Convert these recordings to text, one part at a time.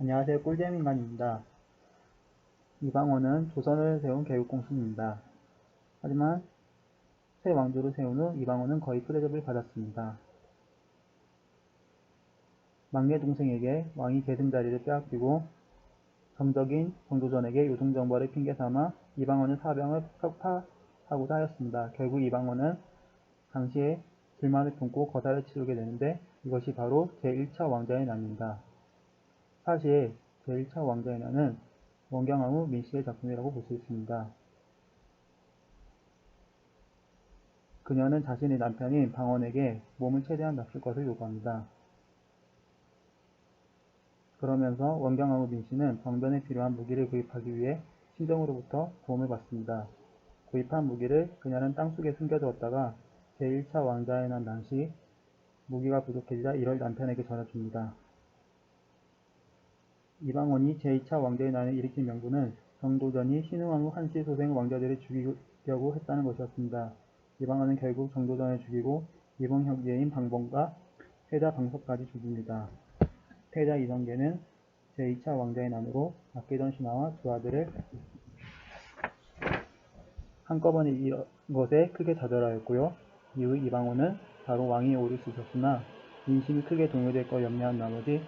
안녕하세요. 꿀잼인간입니다. 이방원은 조선을 세운 개국공신입니다. 하지만 새 왕조를 세운 후 이방원은 거의 프레접을 받았습니다. 막내 동생에게 왕위 계승 자리를 빼앗기고 정적인 정조전에게 요동정벌을 핑계 삼아 이방원의 사병을 격파하고자 하였습니다. 결국 이방원은 당시에 불만을 품고 거사를 치르게 되는데 이것이 바로 제1차 왕자의 난입니다. 사실 제1차 왕자의 난은 원경왕후 민씨의 작품이라고 볼 수 있습니다. 그녀는 자신의 남편인 방원에게 몸을 최대한 낮출 것을 요구합니다. 그러면서 원경왕후 민씨는 방변에 필요한 무기를 구입하기 위해 친정으로부터 도움을 받습니다. 구입한 무기를 그녀는 땅속에 숨겨두었다가 제1차 왕자의 난 당시 무기가 부족해지자 이를 남편에게 전해줍니다. 이방원이 제2차 왕자의 난을 일으킨 명분은 정도전이 신흥왕후 한씨 소생 왕자들을 죽이려고 했다는 것이었습니다. 이방원은 결국 정도전을 죽이고 이방 형제인 방봉과 태자 방석까지 죽입니다. 태자 이성계는 제2차 왕자의 난으로 아끼던 신하와 두 아들을 한꺼번에 잃은 것에 크게 좌절하였고요. 이후 이방원은 바로 왕위에 오를 수 있었으나 민심이 크게 동요될 걸 염려한 나머지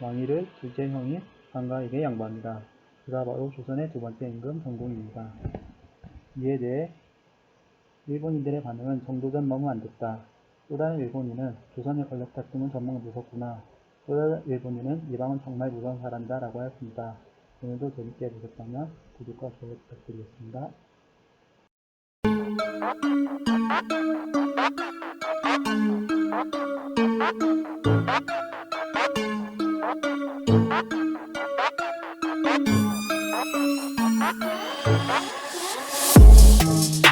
왕위를 둘째 형인 방가에게 양보합니다. 그가 바로 조선의 두 번째 임금 정공입니다. 이에 대해 일본인들의 반응은 정도전 너무 안 됐다. 또 다른 일본인은 조선의 권력 다툼은 정말 무섭구나. 또 다른 일본인은 이방은 정말 무서운 사람이다 라고 하였습니다. 오늘도 재밌게 보셨다면 구독과 좋아요 부탁드리겠습니다. Thank you.